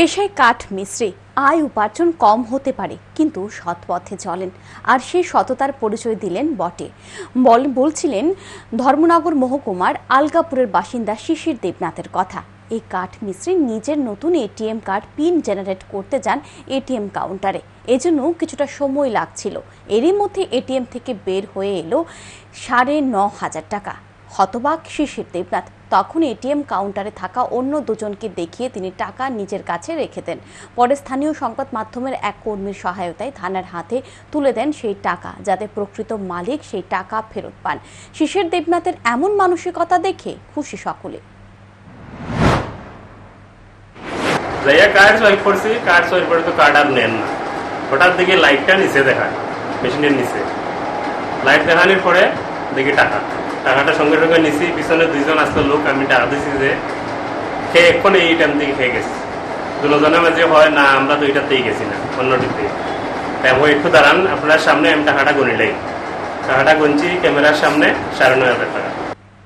পেশায় কাঠ মিস্ত্রি আয় উপার্জন কম হতে পারে, কিন্তু সৎ পথে চলেন। আর সেই সততার পরিচয় দিলেন বটে। বল, বলছিলেন, ধর্মনগর মহকুমার আলগাপুরের বাসিন্দা শিশির দেবনাথের কথা। এই কাঠ মিস্ত্রি নিজের নতুন এটিএম কার্ড পিন জেনারেট করতে যান এটিএম কাউন্টারে। এজন্য কিছুটা সময় লাগছিল। এরই মধ্যে এটিএম থেকে বের হয়ে এলো সাড়ে ন হাজার টাকা। হতবাক শিশির দেবনাথ। তখন এটিএম কাউন্টারে থাকা অন্য দুজনকে দেখিয়ে তিনি টাকা নিজের কাছে রেখে দেন। পরে স্থানীয় সংবাদ মাধ্যমের এক কর্মীর সহায়তায় থানার হাতে তুলে দেন সেই টাকা, যাতে প্রকৃত মালিক সেই টাকা ফেরত পান। শিশির দেবনাথের এমন মানসিকতা দেখে খুশি সকলে। যাইয়া কার্ড সোয়াইপ করছি কার্ড সোয়াইপ করে তো কার্ড আর নেন না। হঠাৎ দেখি লাইটটা নিচে দেখায় মেশিনের নিচে। লাইট দেখানোর পরে দেখি টাকা। টাকাটা সঙ্গে সঙ্গে নিছি, পিছনে দুইজন আসতো লোক, আমি টাকা দিছি যে সে এখন এই টাইম থেকে খেয়ে গেছে। দুজনের মাঝে হয় না, আমরা তো এইটাতেই গেছি না অন্যটিতে তাই আমি একটু দাঁড়ান, আপনার সামনে আমি টাকাটা গুনিলাই টাকাটা গুনছি, ক্যামেরার সামনে সাড়ে নয় হাজার টাকা।